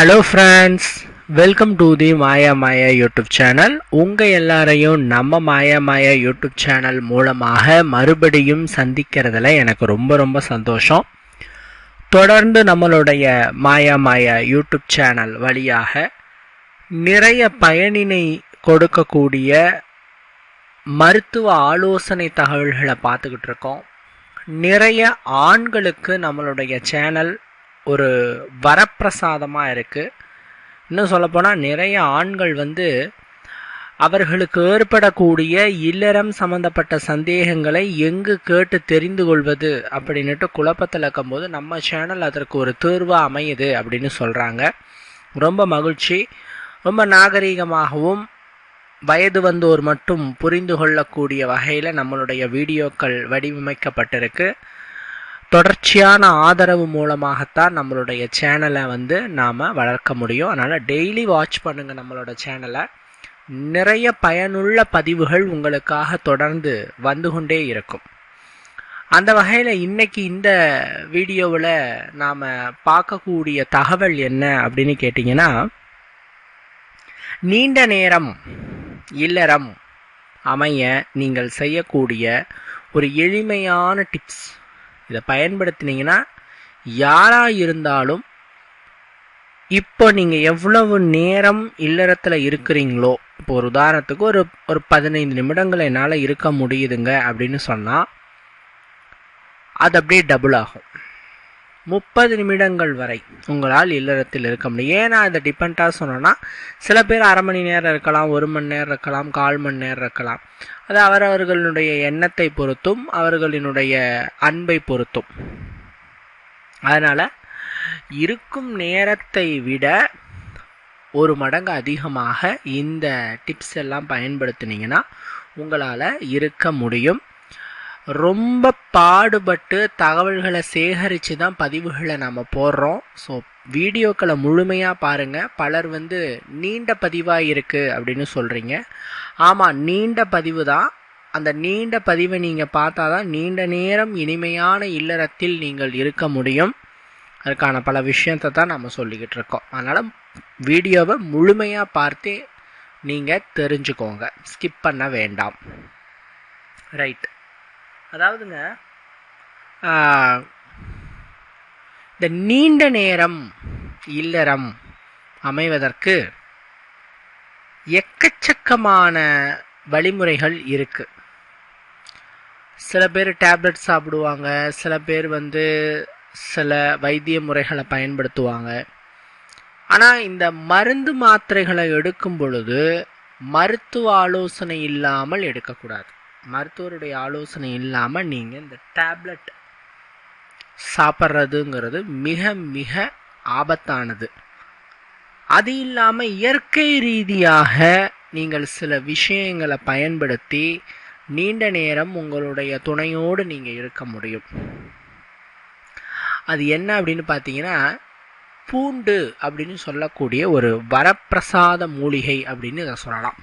Hello friends welcome to the Maya Maya YouTube channel உங்கள் எல்லாரையும் நம்ம மாயா மாயா யூடியூப் சேனல் மூலமாக மறுபடியும் சந்திக்கிறதுல எனக்கு ரொம்ப ரொம்ப சந்தோஷம். தொடர்ந்து நம்மளுடைய மாயா மாயா யூடியூப் சேனல் வழியாக நிறைய பயனினை கொடுக்கக்கூடிய மருத்துவ ஆலோசனை தகவல்களை பார்த்துக்கிட்டு இருக்கோம். நிறைய ஆண்களுக்கு நம்மளுடைய சேனல் ஒரு வரப்பிரசாதமாக இருக்குது இன்னும் சொல்லப்போனால் நிறைய ஆண்கள் வந்து அவர்களுக்கு ஏற்படக்கூடிய இல்லறம் சம்பந்தப்பட்ட சந்தேகங்களை எங்கு கேட்டு தெரிந்து கொள்வது அப்படின்னுட்டு குழப்பத்தில் இருக்கும்போது நம்ம சேனல் அதற்கு ஒரு தீர்வாக அமையுது அப்படின்னு சொல்கிறாங்க ரொம்ப மகிழ்ச்சி. ரொம்ப நாகரீகமாகவும் வயது வந்தோர் மட்டும் புரிந்து கொள்ளக்கூடிய வகையில் நம்மளுடைய வீடியோக்கள் வடிவமைக்கப்பட்டிருக்கு. தொடர்ச்சியான ஆதரவு மூலமாகத்தான் நம்மளுடைய சேனலை வந்து நாம் வளர்க்க முடியும். அதனால் டெய்லி வாட்ச் பண்ணுங்கள் நம்மளோட சேனலை நிறைய பயனுள்ள பதிவுகள் உங்களுக்காக தொடர்ந்து வந்து கொண்டே இருக்கும். அந்த வகையில் இன்னைக்கு இந்த வீடியோவில் நாம் பார்க்கக்கூடிய தகவல் என்ன அப்படின்னு கேட்டிங்கன்னா நீண்ட நேரம் இல்லறம் அமைய நீங்கள் செய்யக்கூடிய ஒரு எளிமையான டிப்ஸ் இதை பயன்படுத்தினீங்கன்னா யாராக இருந்தாலும் இப்போ நீங்கள் எவ்வளவு நேரம் இல்லறத்தில் இருக்கிறீங்களோ இப்போ ஒரு உதாரணத்துக்கு ஒரு ஒரு பதினைந்து நிமிடங்கள் என்னால் இருக்க முடியுதுங்க அப்படின்னு சொன்னால் அது அப்படியே டபுள் ஆகும். முப்பது நிமிடங்கள் வரை உங்களால் இல்லறத்தில் இருக்க முடியும். ஏன்னா அதை இதை டிபெண்டாக சொன்னேன்னா சில பேர் அரை மணி நேரம் இருக்கலாம் ஒரு மணி நேரம் இருக்கலாம் கால் மணி நேரம் இருக்கலாம். அது அவரவர்களுடைய எண்ணத்தை பொறுத்தும் அவர்களினுடைய அன்பை பொறுத்தும். அதனால் இருக்கும் நேரத்தை விட ஒரு மடங்கு அதிகமாக இந்த டிப்ஸ் எல்லாம் பயன்படுத்தினீங்கன்னா உங்களால் இருக்க முடியும். ரொம்ப பாடுபட்டு தகவல்களை சேகரித்து தான் பதிவுகளை நாம் போடுறோம். ஸோ வீடியோக்களை முழுமையாக பாருங்கள் பலர் வந்து நீண்ட பதிவாக இருக்குது அப்படின்னு சொல்கிறீங்க ஆமாம் நீண்ட பதிவு தான். அந்த நீண்ட பதிவை நீங்கள் பார்த்தா தான் நீண்ட நேரம் இனிமையான இல்லறத்தில் நீங்கள் இருக்க முடியும். அதுக்கான பல விஷயத்தை தான் நம்ம சொல்லிக்கிட்டு இருக்கோம். அதனால் வீடியோவை முழுமையாக பார்த்து நீங்கள் தெரிஞ்சுக்கோங்க. ஸ்கிப் பண்ண வேண்டாம். ரைட் அதாவதுங்க இந்த நீண்ட நேரம் இல்லறம் அமைவதற்கு எக்கச்சக்கமான வழிமுறைகள் இருக்கு. சில பேர் டேப்லெட் சாப்பிடுவாங்க சில பேர் வந்து சில வைத்திய முறைகளை பயன்படுத்துவாங்க. ஆனால் இந்த மருந்து மாத்திரைகளை எடுக்கும் பொழுது மருத்துவ ஆலோசனை இல்லாமல் எடுக்கக்கூடாது. மருத்துவருடைய ஆலோசனை இல்லாமல் நீங்கள் இந்த டேப்லெட் சாப்பிட்றதுங்கிறது மிக மிக ஆபத்தானது. அது இல்லாமல் இயற்கை ரீதியாக நீங்கள் சில விஷயங்களை பயன்படுத்தி நீண்ட நேரம் உங்களுடைய துணையோடு நீங்கள் இருக்க முடியும். அது என்ன அப்படின்னு பார்த்தீங்கன்னா பூண்டு அப்படின்னு சொல்லக்கூடிய ஒரு வரப்பிரசாத மூலிகை அப்படின்னு இதை சொல்லலாம்.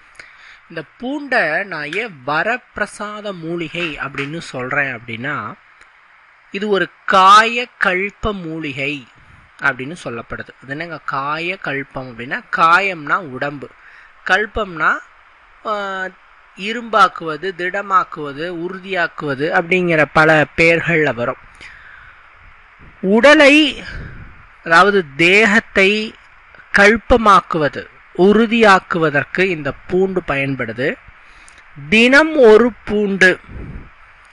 இந்த பூண்டை நான் ஏன் வரப்பிரசாத மூலிகை அப்படின்னு சொல்கிறேன் அப்படின்னா இது ஒரு காய கல்ப மூலிகை அப்படின்னு சொல்லப்படுது. அது என்னங்க? காய கல்பம் அப்படின்னா காயம்னா உடம்பு. கல்பம்னா இரும்பாக்குவது திடமாக்குவது உறுதியாக்குவது அப்படிங்கிற பல பெயர்களில் வரும். உடலை அதாவது தேகத்தை கல்பமாக்குவது உறுதியாக்குவதற்கு இந்த பூண்டு பயன்படுது. தினம் ஒரு பூண்டு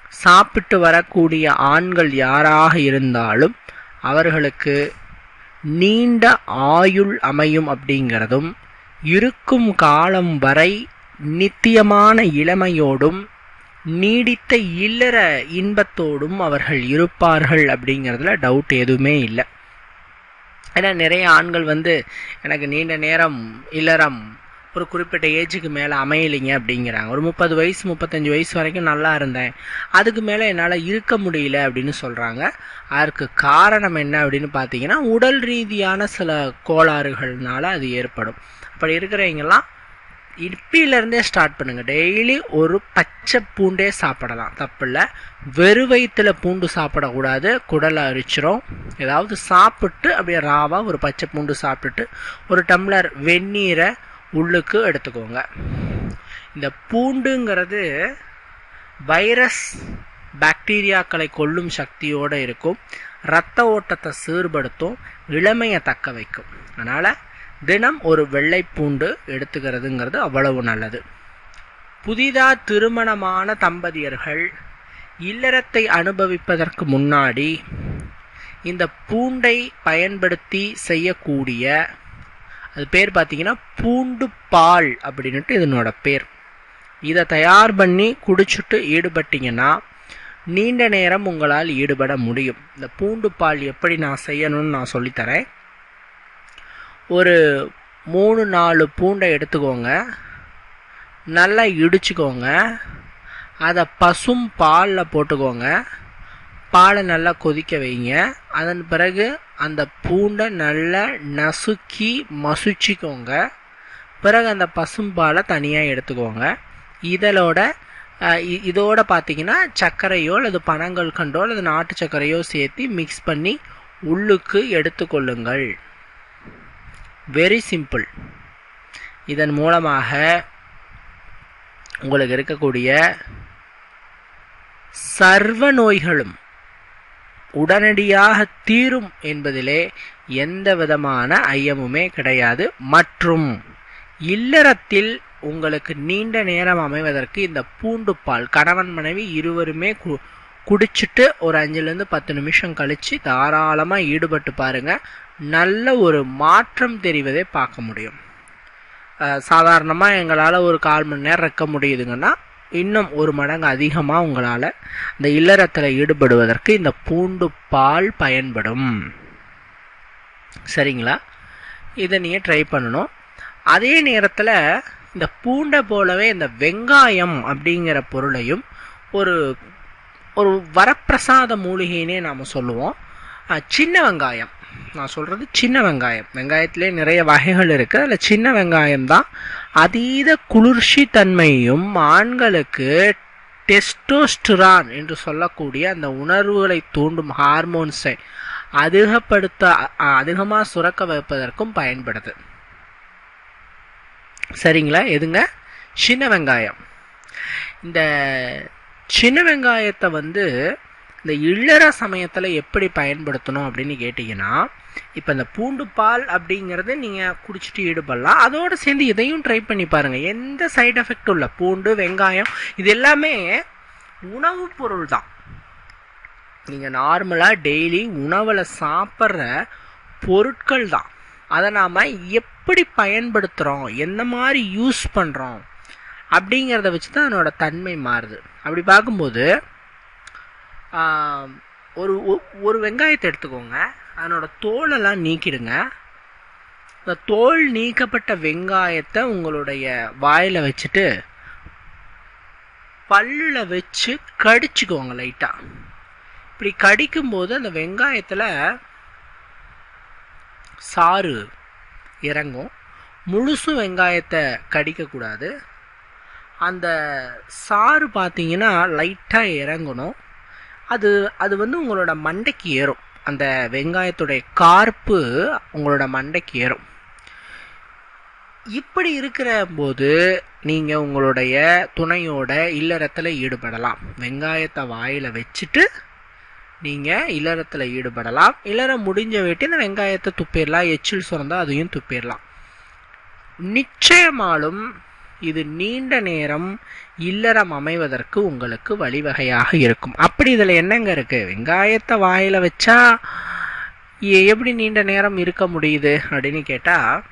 சாப்பிட்டு வரக்கூடிய ஆண்கள் யாராக இருந்தாலும் அவர்களுக்கு நீண்ட ஆயுள் அமையும் அப்படிங்கிறதும் இருக்கும் காலம் வரை நித்தியமான இளமையோடும் நீடித்த இல்லற இன்பத்தோடும் அவர்கள் இருப்பார்கள் அப்படிங்கிறதுல டவுட் எதுவுமே இல்லை. ஏன்னா நிறைய ஆண்கள் வந்து எனக்கு நீண்ட நேரம் இல்லறம் ஒரு குறிப்பிட்ட ஏஜுக்கு மேலே அமையலைங்க அப்படிங்கிறாங்க. ஒரு முப்பது வயசு முப்பத்தஞ்சு வயசு வரைக்கும் நல்லா இருந்தேன். அதுக்கு மேலே என்னால் இருக்க முடியல அப்படின்னு சொல்கிறாங்க அதற்கு காரணம் என்ன அப்படின்னு பார்த்தீங்கன்னா உடல் ரீதியான சில கோளாறுகள்னால அது ஏற்படும். அப்படி இருக்கிறவங்கெல்லாம் இப்பிலேருந்தே ஸ்டார்ட் பண்ணுங்கள் டெய்லி ஒரு பச்சை பூண்டே சாப்பிடலாம். தப்பில்ல. வெறு வயிற்றுல பூண்டு சாப்பிடக்கூடாது. குடலை அரிச்சிரும். ஏதாவது சாப்பிட்டு அப்படியே ராவாக ஒரு பச்சை பூண்டு சாப்பிட்டுட்டு ஒரு டம்ளர் வெந்நீரை உள்ளுக்கு எடுத்துக்கோங்க. இந்த பூண்டுங்கிறது வைரஸ் பாக்டீரியாக்களை கொல்லும் சக்தியோடு இருக்கும். இரத்த ஓட்டத்தை சீர்படுத்தும். இளமையை தக்க வைக்கும். அதனால் தினம் ஒரு வெள்ளை பூண்டு எடுத்துக்கிறதுங்கிறது அவ்வளவு நல்லது. புதிதாக திருமணமான தம்பதியர்கள் இல்லறத்தை அனுபவிப்பதற்கு முன்னாடி இந்த பூண்டை பயன்படுத்தி செய்யக்கூடிய அது பேர் பார்த்தீங்கன்னா பூண்டு பால் அப்படின்ட்டு இதனோட பேர். இதை தயார் பண்ணி குடிச்சுட்டு ஈடுபட்டீங்கன்னா நீண்ட நேரம் உங்களால் ஈடுபட முடியும். இந்த பூண்டு பால் எப்படி நான் செய்யணும்னு நான் சொல்லித்தரேன். ஒரு மூணு நாலு பூண்டை எடுத்துக்கோங்க. நல்லா இடிச்சுக்கோங்க. அதை பசும் பாலில் போட்டுக்கோங்க. பாலை நல்லா கொதிக்க வைங்க. அதன் பிறகு அந்த பூண்டை நல்லா நசுக்கி மசுச்சிக்கோங்க. பிறகு அந்த பசும்பாலை தனியாக எடுத்துக்கோங்க. இதழோட இதோட பார்த்தீங்கன்னா சர்க்கரையோ அல்லது பனங்கள் கண்டோ அல்லது நாட்டு சர்க்கரையோ சேர்த்து மிக்ஸ் பண்ணி உள்ளுக்கு எடுத்துக்கொள்ளுங்கள். வெரி சிம்பிள் இதன் மூலமாக உங்களுக்கு இருக்கக்கூடிய சர்வ நோய்களும் உடனடியாக தீரும் என்பதிலே எந்த விதமான ஐயமுமே கிடையாது. மற்றும் இல்லறத்தில் உங்களுக்கு நீண்ட நேரம் அமைவதற்கு இந்த பூண்டு பால் கணவன் மனைவி இருவருமே கு குடிச்சிட்டு ஒரு அஞ்சுலேருந்து பத்து நிமிஷம் கழித்து தாராளமாக ஈடுபட்டு பாருங்கள் நல்ல ஒரு மாற்றம் தெரிவதை பார்க்க முடியும். சாதாரணமாக எங்களால் ஒரு கால் மணி நேரம் இருக்க முடியுதுங்கன்னா இன்னும் ஒரு மடங்கு அதிகமாக உங்களால் இந்த இல்லறத்தில் ஈடுபடுவதற்கு இந்த பூண்டு பால் பயன்படும். சரிங்களா? இதை நீங்கள் ட்ரை பண்ணணும். அதே நேரத்தில் இந்த பூண்டை போலவே இந்த வெங்காயம் அப்படிங்கிற பொருளையும் ஒரு ஒரு வரப்பிரசாத மூலிகைன்னே நாம் சொல்லுவோம். சின்ன வெங்காயம். நான் சொல்கிறது சின்ன வெங்காயம். வெங்காயத்திலே நிறைய வகைகள் இருக்குது அதில் சின்ன வெங்காயம் தான். அதீத குளிர்ச்சி தன்மையும் ஆண்களுக்கு டெஸ்டோஸ்டிரான் என்று சொல்லக்கூடிய அந்த உணர்வுகளை தூண்டும் ஹார்மோன்ஸை அதிகப்படுத்த அதிகமாக சுரக்க வைப்பதற்கும் பயன்படுது. சரிங்களா? எதுங்க? சின்ன வெங்காயம். இந்த சின்ன வெங்காயத்தை வந்து இந்த இல்லற சமயத்தில் எப்படி பயன்படுத்தணும் அப்படின்னு கேட்டிங்கன்னா இப்போ இந்த பூண்டு பால் அப்படிங்கிறது நீங்கள் குடிச்சிட்டு ஈடுபடலாம். அதோடு சேர்ந்து இதையும் ட்ரை பண்ணி பாருங்கள் எந்த சைடு எஃபெக்டும் இல்லை. பூண்டு வெங்காயம் இது எல்லாமே உணவுப் பொருள் தான். நீங்கள் நார்மலாக டெய்லி உணவில் சாப்பிட்ற பொருட்கள் தான். அதை நாம் எப்படி பயன்படுத்துகிறோம் எந்த மாதிரி யூஸ் பண்ணுறோம் அப்படிங்கிறத வச்சு தான் அதனோட தன்மை மாறுது. அப்படி பார்க்கும்போது ஒரு ஒரு வெங்காயத்தை எடுத்துக்கோங்க. அதனோட தோலெல்லாம் நீக்கிடுங்க. இந்த தோல் நீக்கப்பட்ட வெங்காயத்தை உங்களுடைய வாயில் வச்சுட்டு பல்லில் வச்சு கடிச்சுக்கோங்க லைட்டாக இப்படி கடிக்கும்போது அந்த வெங்காயத்தில் சாறு இறங்கும். முழுசும் வெங்காயத்தை கடிக்கக்கூடாது. அந்த சாறு பார்த்தீங்கன்னா லைட்டாக இறங்கணும். அது அது வந்து உங்களோட மண்டைக்கு ஏறும். அந்த வெங்காயத்துடைய கார்ப்பு உங்களோட மண்டைக்கு ஏறும். இப்படி இருக்கிற போது நீங்கள் உங்களுடைய துணையோட இல்லறத்தில் ஈடுபடலாம். வெங்காயத்தை வாயில் வச்சுட்டு நீங்கள் இல்லறத்தில் ஈடுபடலாம். இல்லறம் முடிஞ்ச வேட்டி இந்த வெங்காயத்தை துப்பிடலாம். எச்சில் சுரந்தால் அதையும் துப்பிடலாம். நிச்சயமாலும் இது நீண்ட நேரம் இல்லறம் அமைவதற்கு உங்களுக்கு வழிவகையாக இருக்கும். அப்படி இதில் என்னங்க இருக்கு? வெங்காயத்தை வாயில் வச்சா எப்படி நீண்ட நேரம் இருக்க முடியுது அப்படின்னு கேட்டால்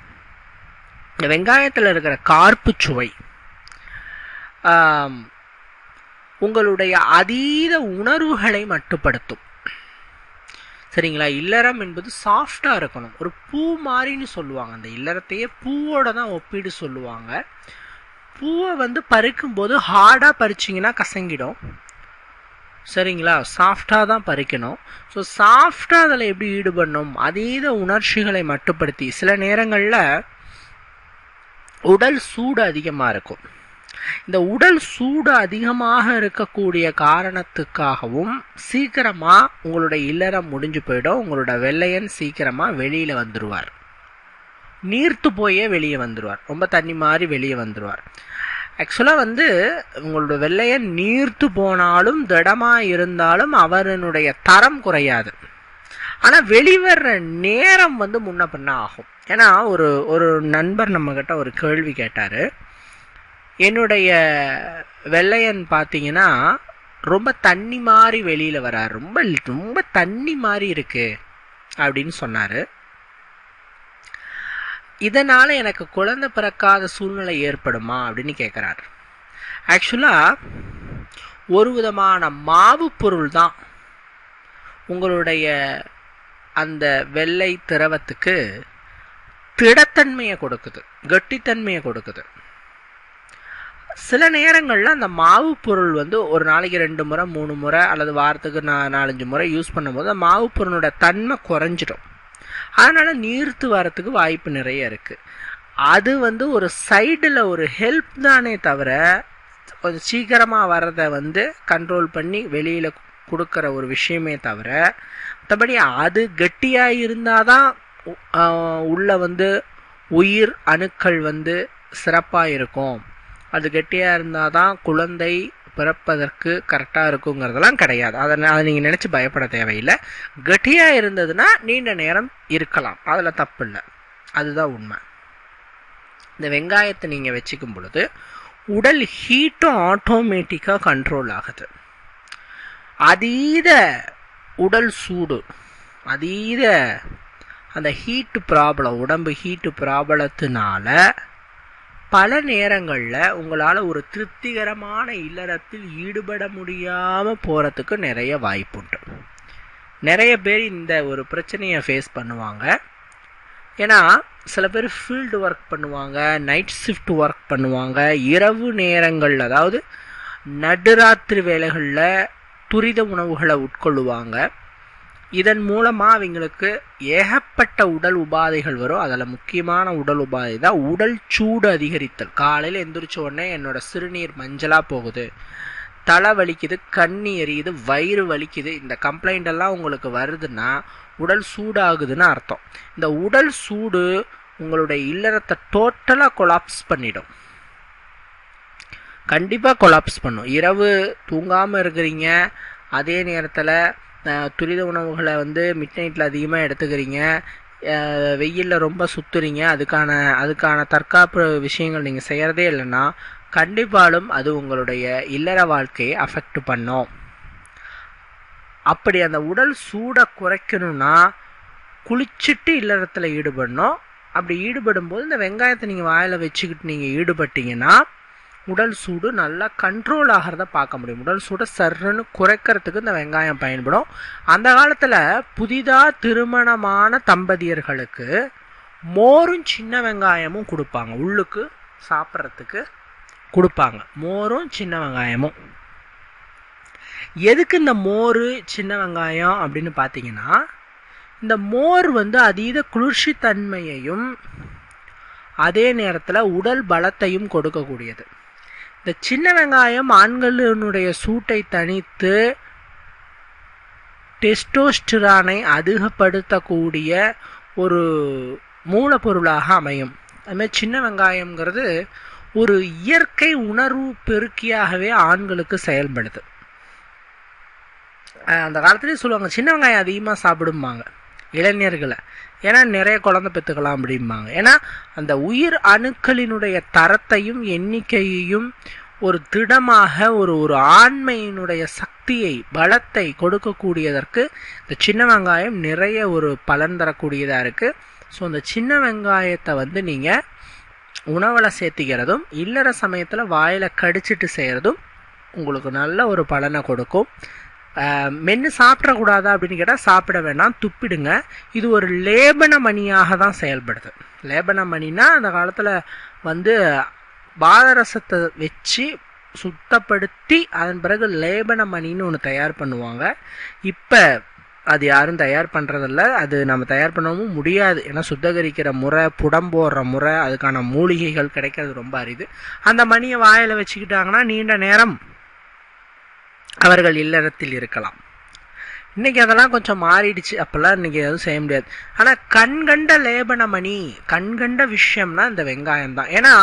இந்த வெங்காயத்தில் இருக்கிற கார்ப்பு சுவை உங்களுடைய அதீத உணர்வுகளை மட்டுப்படுத்தும். சரிங்களா? இல்லறம் என்பது சாஃப்டாக இருக்கணும். ஒரு பூ மாதிரின்னு சொல்லுவாங்க. அந்த இல்லறத்தையே பூவோட தான் ஒப்பீடு சொல்லுவாங்க. பூவை வந்து பறிக்கும்போது ஹார்டாக பறிச்சிங்கன்னா கசங்கிடும். சரிங்களா? சாஃப்டாக தான் பறிக்கணும். ஸோ சாஃப்டாக அதில் எப்படி ஈடுபடணும்? அதீத உணர்ச்சிகளை மட்டுப்படுத்தி. சில நேரங்களில் உடல் சூடு அதிகமாக இருக்கும். இந்த உடல் சூடு அதிகமாக இருக்கக்கூடிய காரணத்துக்காகவும் சீக்கிரமாக உங்களுடைய இல்லறம் முடிஞ்சு போயிடும். உங்களோட வெள்ளையன் சீக்கிரமாக வெளியில் வந்துடுவார் நீர்த்து போயே வெளியே வந்துடுவார் ரொம்ப தண்ணி மாதிரி வெளியே வந்துடுவார் ஆக்சுவலாக வந்து உங்களோட வெள்ளையன் நீர்த்து போனாலும் திடமாக இருந்தாலும் அவரனுடைய தரம் குறையாது. ஆனால் வெளிவர்ற நேரம் வந்து முன்ன பின்ன ஆகும். ஏன்னா ஒரு ஒரு நண்பர் நம்மக்கிட்ட ஒரு கேள்வி கேட்டார். என்னுடைய வெள்ளையன் பார்த்தீங்கன்னா ரொம்ப தண்ணி மாதிரி வெளியில் வரார். ரொம்ப ரொம்ப தண்ணி மாதிரி இருக்குது அப்படின்னு சொன்னார். இதனால் எனக்கு குழந்தை பிறக்காத சூழ்நிலை ஏற்படுமா அப்படின்னு கேட்குறார் ஆக்சுவலாக ஒரு விதமான மாவு பொருள் தான் உங்களுடைய அந்த வெள்ளை திரவத்துக்கு திடத்தன்மையை கொடுக்குது கட்டித்தன்மையை கொடுக்குது. சில நேரங்களில் அந்த மாவு பொருள் வந்து ஒரு நாளைக்கு ரெண்டு முறை மூணு முறை அல்லது வாரத்துக்கு நான் நாலஞ்சு முறை யூஸ் பண்ணும்போது அந்த மாவு பொருளோட தன்மை குறைஞ்சிடும். அதனால் நீர்த்து வரத்துக்கு வாய்ப்பு நிறைய இருக்குது அது வந்து ஒரு சைடில் ஒரு ஹெல்ப் தானே தவிர கொஞ்சம் சீக்கிரமாக வர்றதை வந்து கண்ட்ரோல் பண்ணி வெளியில் கொடுக்குற ஒரு விஷயமே தவிர மற்றபடி அது கெட்டியாக இருந்தால் தான் உள்ளே வந்து உயிர் அணுக்கள் வந்து சிறப்பாக இருக்கும். அது கெட்டியாக இருந்தால் தான் குழந்தை பிறப்பதற்கு கரெக்டாக இருக்குங்கிறதெல்லாம் கிடையாது. அதை அதை நீங்கள் நினச்சி பயப்பட தேவையில்லை. கட்டியாக இருந்ததுன்னா நீண்ட நேரம் இருக்கலாம். அதில் தப்பு இல்லை அதுதான் உண்மை. இந்த வெங்காயத்தை நீங்கள் வச்சுக்கும் பொழுது உடல் ஹீட்டும் ஆட்டோமேட்டிக்காக கண்ட்ரோல் ஆகுது. அதீத உடல் சூடு அதீத அந்த ஹீட்டு ப்ராப்ளம் உடம்பு ஹீட்டு ப்ராப்ளத்தினால பல நேரங்களில் உங்களால் ஒரு திருப்திகரமான இல்லறத்தில் ஈடுபட முடியாமல் போகிறதுக்கு நிறைய வாய்ப்புண்டு நிறைய பேர் இந்த ஒரு பிரச்சனையை ஃபேஸ் பண்ணுவாங்க. ஏன்னா சில பேர் ஃபீல்டு ஒர்க் பண்ணுவாங்க நைட் ஷிஃப்ட் ஒர்க் பண்ணுவாங்க இரவு நேரங்கள் அதாவது நடுராத்திரி வேலைகளில் துரித உணவுகளை உட்கொள்ளுவாங்க. இதன் மூலமாக அவங்களுக்கு ஏகப்பட்ட உடல் உபாதைகள் வரும். அதில் முக்கியமான உடல் உபாதை தான் உடல் சூடு அதிகரித்தல். காலையில் எந்திரிச்ச உடனே என்னோட சிறுநீர் மஞ்சளாக போகுது. தலை வலிக்குது கண்ணி எரியுது வயிறு வலிக்குது. இந்த கம்ப்ளைண்ட் எல்லாம் உங்களுக்கு வருதுன்னா உடல் சூடாகுதுன்னு அர்த்தம். இந்த உடல் சூடு உங்களுடைய இல்லறத்தை டோட்டலாக கொலாப்ஸ் பண்ணிடும். கண்டிப்பாக கொலாப்ஸ் பண்ணும். இரவு தூங்காமல் இருக்கிறீங்க அதே நேரத்தில் துரித உணவுகளை வந்து மிட் நைட்டில் அதிகமாக எடுத்துக்கிறீங்க. வெயிலில் ரொம்ப சுற்றுறீங்க அதுக்கான அதுக்கான தற்காப்பு விஷயங்கள் நீங்கள் செய்கிறதே இல்லைன்னா கண்டிப்பாலும் அது உங்களுடைய இல்லற வாழ்க்கையை அஃபெக்ட் பண்ணும். அப்படி அந்த உடல் சூடை குறைக்கணும்னா குளிச்சுட்டு இல்லறத்தில் ஈடுபடணும். அப்படி ஈடுபடும் போது இந்த வெங்காயத்தை நீங்கள் வாயில் வச்சுக்கிட்டு நீங்கள் ஈடுபட்டீங்கன்னா உடல் சூடு நல்லா கண்ட்ரோல் ஆகிறத பார்க்க முடியும். உடல் சூடை சர்ன்னு குறைக்கிறதுக்கு இந்த வெங்காயம் பயன்படும். அந்த காலத்தில் புதிதாக திருமணமான தம்பதியர்களுக்கு மோரும் சின்ன வெங்காயமும் கொடுப்பாங்க. உள்ளுக்கு சாப்பிட்றதுக்கு கொடுப்பாங்க. மோரும் சின்ன வெங்காயமும். எதுக்கு இந்த மோர் சின்ன வெங்காயம் அப்படின்னு பார்த்தீங்கன்னா இந்த மோர் வந்து அதீத குளிர்ச்சி தன்மையையும் அதே நேரத்தில் உடல் பலத்தையும் கொடுக்கக்கூடியது. இந்த சின்ன வெங்காயம் ஆண்களினுடைய சூட்டை தணித்து டெஸ்டோஸ்டிரானை அதிகப்படுத்தக்கூடிய ஒரு மூலப்பொருளாக அமையும். அதுமாதிரி சின்ன வெங்காயம்ங்கிறது ஒரு இயற்கை உணர்வு பெருக்கியாகவே ஆண்களுக்கு செயல்படுது. அந்த காலத்துலேயே சொல்லுவாங்க சின்ன வெங்காயம் அதிகமாக சாப்பிடும்பாங்க. இளைஞர்களை. ஏன்னா நிறைய குழந்தை பெற்றுக்கலாம் அப்படிம்பாங்க. ஏன்னா அந்த உயிர் அணுக்களினுடைய தரத்தையும் எண்ணிக்கையையும் ஒரு திடமாக ஒரு ஒரு ஆண்மையினுடைய சக்தியை பலத்தை கொடுக்கக்கூடியதற்கு இந்த சின்ன வெங்காயம் நிறைய ஒரு பலன் தரக்கூடியதாக இருக்குது ஸோ அந்த சின்ன வெங்காயத்தை வந்து நீங்கள் உணவில் சேர்த்திக்கிறதும் இல்லற சமயத்தில் வாயில் கடிச்சிட்டு செய்கிறதும் உங்களுக்கு நல்ல ஒரு பலனை கொடுக்கும். மென்று சாப்பிடக்கூடாதா அப்படின்னு கேட்டால் சாப்பிட வேணாம் துப்பிடுங்க. இது ஒரு லேபன மணியாக தான் செயல்படுது. லேபன மணினா அந்த காலத்தில் வந்து பாதரசத்தை வச்சு சுத்தப்படுத்தி அதன் பிறகு லேபன மணின்னு ஒன்று தயார் பண்ணுவாங்க. இப்போ அது யாரும் தயார் பண்ணுறதில்ல அது நம்ம தயார் பண்ணவும் முடியாது. ஏன்னா சுத்தகரிக்கிற முறை புடம் போடுற முறை அதுக்கான மூலிகைகள் கிடைக்கிறது ரொம்ப அரிது. அந்த மணியை வாயில் வச்சுக்கிட்டாங்கன்னா நீண்ட நேரம் அவர்கள் இல்லறத்தில் இருக்கலாம். இன்றைக்கி அதெல்லாம் கொஞ்சம் மாறிடுச்சு. அப்போல்லாம் இன்றைக்கி எதுவும் செய்ய முடியாது. ஆனால் கண்கண்ட லேபனமணி கண்கண்ட விஷயம்னா இந்த வெங்காயம் தான். ஏன்னா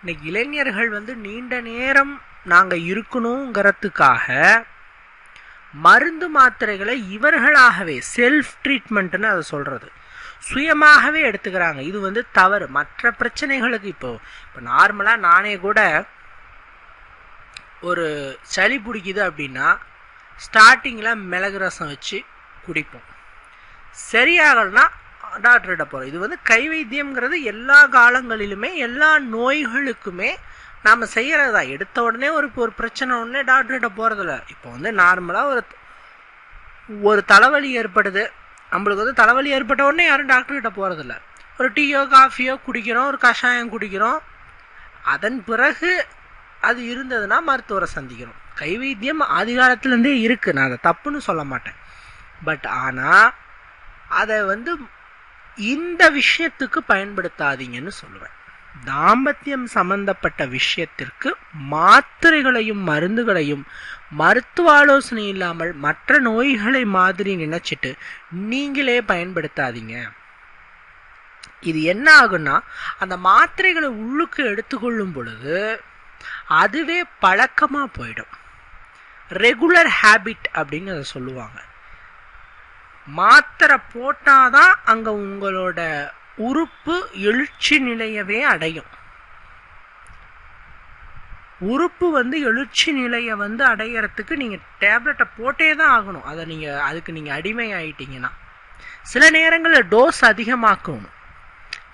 இன்னைக்கு இளைஞர்கள் வந்து நீண்ட நேரம் நாங்கள் இருக்கணுங்கிறதுக்காக மருந்து மாத்திரைகளை இவர்களாகவே செல்ஃப் ட்ரீட்மெண்ட்னு அதை சொல்கிறது சுயமாகவே எடுத்துக்கிறாங்க. இது வந்து தவறு. மற்ற பிரச்சனைகளுக்கு இப்போது இப்போ நார்மலாக நானே கூட ஒரு சளி பிடிக்குது அப்படின்னா ஸ்டார்டிங்கில் மிளகு ரசம் வச்சு குடிப்போம். சரியாகலைன்னா டாக்டர்கிட்ட போகிறோம் இது வந்து கை வைத்தியம்ங்கிறது எல்லா காலங்களிலுமே எல்லா நோய்களுக்குமே நாம் செய்கிறது தான் எடுத்த உடனே ஒரு ஒரு பிரச்சனை உடனே டாக்டர்கிட்ட போகிறதில்ல இப்போ வந்து நார்மலாக ஒரு ஒரு தலைவலி ஏற்படுது. நம்மளுக்கு வந்து தலைவலி ஏற்பட்ட உடனே யாரும் டாக்டர்கிட்ட போகிறதில்ல ஒரு டீயோ காஃபியோ குடிக்கிறோம் ஒரு கஷாயம் குடிக்கிறோம். அதன் பிறகு அது இருந்ததுன்னா மருத்துவரை சந்திக்கணும். கை வைத்தியம் இருக்குது நான் அதை தப்புன்னு சொல்ல மாட்டேன். பட் ஆனால் அதை வந்து இந்த விஷயத்துக்கு பயன்படுத்தாதீங்கன்னு சொல்லுவேன். தாம்பத்தியம் சம்பந்தப்பட்ட விஷயத்திற்கு மாத்திரைகளையும் மருந்துகளையும் மருத்துவ ஆலோசனை இல்லாமல் மற்ற நோய்களை மாதிரி நினைச்சிட்டு நீங்களே பயன்படுத்தாதீங்க. இது என்ன ஆகுன்னா அந்த மாத்திரைகளை உள்ளுக்கு எடுத்துக்கொள்ளும் பொழுது அதுவே பழக்கமாக போயிடும். ரெகுலர் ஹேபிட் அப்படின்னு அதை சொல்லுவாங்க. மாத்திரை போட்டாதான் அங்கே உங்களோட உறுப்பு எழுச்சி நிலையவே அடையும். உறுப்பு வந்து எழுச்சி நிலையை வந்து அடையறதுக்கு நீங்கள் டேப்லெட்டை போட்டே தான் ஆகணும். அதை நீங்கள் அதுக்கு நீங்கள் அடிமை ஆயிட்டீங்கன்னா சில நேரங்களில் டோஸ் அதிகமாக்கணும்.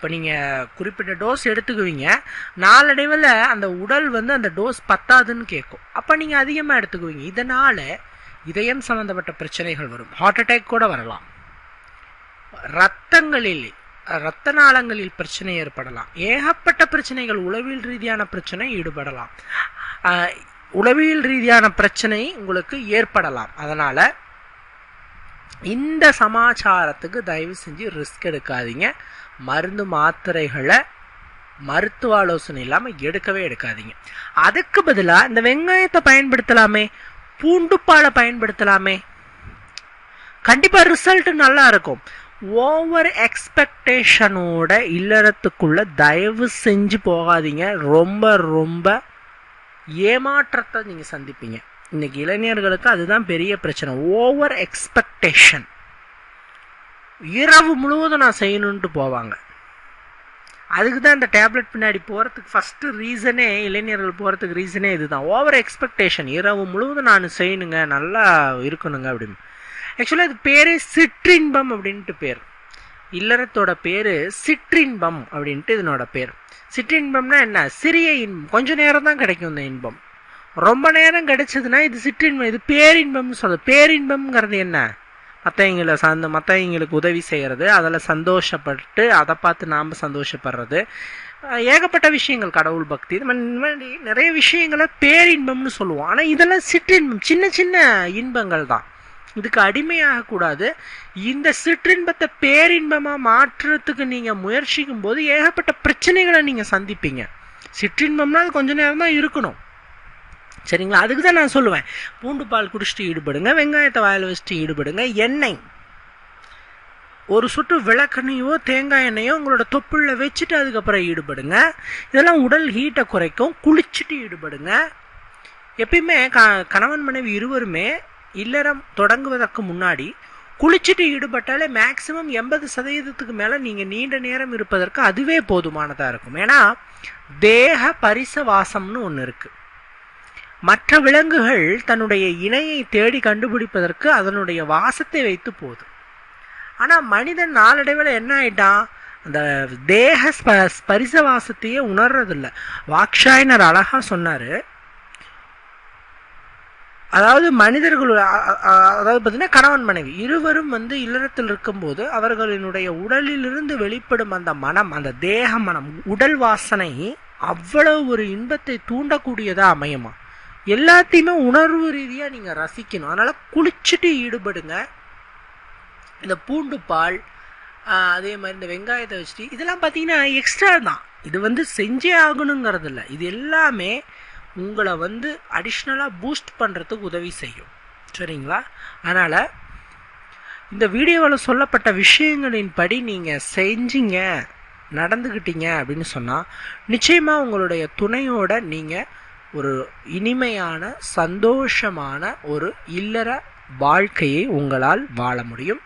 இப்போ நீங்கள் குறிப்பிட்ட டோஸ் எடுத்துக்குவீங்க. நாளடைவில் அந்த உடல் வந்து அந்த டோஸ் பத்தாதுன்னு கேட்கும் அப்போ நீங்கள் அதிகமாக எடுத்துக்குவீங்க. இதனால் இதயம் சம்மந்தப்பட்ட பிரச்சனைகள் வரும். ஹார்ட் அட்டாக் கூட வரலாம். ரத்தங்களில் ரத்த நாளங்களில் பிரச்சனை ஏற்படலாம். ஏகப்பட்ட பிரச்சனைகள் உளவியல் ரீதியான பிரச்சனை ஈடுபடலாம். உளவியல் ரீதியான பிரச்சனை உங்களுக்கு ஏற்படலாம். அதனால் இந்த சமாச்சாரத்துக்கு தயவு செஞ்சு ரிஸ்க் எடுக்காதீங்க. மருந்து மாத்திரைகளை மருத்துவ ஆலோசனை இல்லாமல் எடுக்கவே எடுக்காதீங்க. அதுக்கு பதிலாக இந்த வெங்காயத்தை பயன்படுத்தலாமே. பூண்டுப்பாலை பயன்படுத்தலாமே. கண்டிப்பாக ரிசல்ட் நல்லா இருக்கும். ஓவர் எக்ஸ்பெக்டேஷனோட இல்லறத்துக்குள்ள தயவு செஞ்சு போகாதீங்க. ரொம்ப ரொம்ப ஏமாற்றத்தை நீங்கள் சந்திப்பீங்க. இன்னைக்கு இளைஞர்களுக்கு அதுதான் பெரிய பிரச்சனை. ஓவர் எக்ஸ்பெக்டேஷன் இரவு முழுவதும் நான் செய்யணுன்ட்டு போவாங்க. அதுக்கு தான் இந்த டேப்லெட் பின்னாடி போகிறதுக்கு ஃபஸ்ட்டு ரீசனே இளைஞர்கள் போகிறதுக்கு ரீசனே இதுதான். ஓவர் எக்ஸ்பெக்டேஷன் இரவு முழுவதும் நான் செய்யணுங்க நல்லா இருக்கணுங்க அப்படின்னு. ஆக்சுவலாக இது பேரே சிற்றின்பம் அப்படின்ட்டு பேர். இல்லறத்தோட பேர் சிற்றின்பம் அப்படின்ட்டு இதனோட பேர். சிற்றின்பம்னா என்ன? சிறிய இன்பம். கொஞ்ச நேரம் தான் கிடைக்கும் இந்த இன்பம். ரொம்ப நேரம் கிடைச்சதுன்னா இது சிற்றின்பம் இது பேரின்பம்னு சொல்ல பேரின்பம்ங்கிறது என்ன? மற்றவங்களை சந்த மற்றவங்களுக்கு உதவி செய்கிறது அதில் சந்தோஷப்பட்டு அதை பார்த்து நாம் சந்தோஷப்படுறது. ஏகப்பட்ட விஷயங்கள் கடவுள் பக்தி இது மாதிரி நிறைய விஷயங்களை பேரின்பம்னு சொல்லுவோம். ஆனால் இதெல்லாம் சிற்றின்பம் சின்ன சின்ன இன்பங்கள் தான். இதுக்கு அடிமையாகக்கூடாது இந்த சிற்றின்பத்தை பேரின்பமாக மாற்றுறதுக்கு நீங்கள் முயற்சிக்கும் போது ஏகப்பட்ட பிரச்சனைகளை நீங்கள் சந்திப்பீங்க. சிற்றின்பம்னா அது கொஞ்ச நேரம் தான் இருக்கணும். சரிங்களா? அதுக்கு தான் நான் சொல்லுவேன். பூண்டு பால் குடிச்சிட்டு ஈடுபடுங்க வெங்காயத்தை வாயில் வச்சுட்டு ஈடுபடுங்க. எண்ணெய். ஒரு சொட்டு விளக்கெண்ணையோ தேங்காய் எண்ணெயோ உங்களோட தொப்புளில் வச்சுட்டு அதுக்கப்புறம் ஈடுபடுங்க. இதெல்லாம் உடல் ஹீட்டை குறைக்கும். குளிச்சுட்டு ஈடுபடுங்க. எப்பயுமே க கணவன் மனைவி இருவருமே இல்லறம் தொடங்குவதற்கு முன்னாடி குளிச்சுட்டு ஈடுபட்டாலே மேக்சிமம் எண்பது சதவீதத்துக்கு மேலே நீங்கள் நீண்ட நேரம் இருப்பதற்கு அதுவே போதுமானதாக இருக்கும். ஏன்னா தேக பரிச வாசம்னு ஒன்று இருக்குது மற்ற விலங்குகள் தன்னுடைய இணையை தேடி கண்டுபிடிப்பதற்கு அதனுடைய வாசத்தை வைத்து போதும். ஆனால் மனிதன் நாளடைவில் என்ன ஆயிட்டான்? அந்த தேக ஸ்ப ஸ்பரிச வாசத்தையே உணர்றதில்ல. வாக்ஷாயினர் அழகாக சொன்னார். அதாவது மனிதர்கள் அதாவது பார்த்தீங்கன்னா கணவன் மனைவி. இருவரும் வந்து இல்லறத்தில் இருக்கும்போது அவர்களினுடைய உடலிலிருந்து வெளிப்படும் அந்த மனம் அந்த தேக மனம் உடல் வாசனை அவ்வளவு ஒரு இன்பத்தை தூண்டக்கூடியதாக அமையுமா? எல்லாத்தையுமே உணர்வு ரீதியாக நீங்கள் ரசிக்கணும். அதனால் குளிச்சுட்டு ஈடுபடுங்க. இந்த பூண்டு பால் அதே மாதிரி இந்த வெங்காயத்தை வச்சுட்டு இதெல்லாம் பார்த்தீங்கன்னா எக்ஸ்ட்ரா தான். இது வந்து செஞ்சே ஆகணுங்கிறது இல்லை இது எல்லாமே உங்களை வந்து அடிஷ்னலாக பூஸ்ட் பண்ணுறதுக்கு உதவி செய்யும். சரிங்களா? அதனால் இந்த வீடியோவில் சொல்லப்பட்ட விஷயங்களின் படி நீங்கள் செஞ்சீங்க நடந்துக்கிட்டீங்க அப்படின்னு சொன்னால் நிச்சயமாக உங்களுடைய துணையோட நீங்கள் ஒரு இனிமையான சந்தோஷமான ஒரு இல்லற வாழ்க்கையை உங்களால் வாழ முடியும்.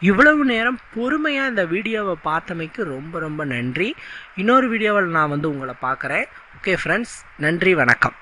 இவ்வளவு நேரம் பொறுமையாக இந்த வீடியோவை பார்த்தமைக்கு ரொம்ப ரொம்ப நன்றி. இன்னொரு வீடியோவில் நான் வந்து உங்களை பார்க்குறேன். ஓகே ஃப்ரெண்ட்ஸ் நன்றி வணக்கம்.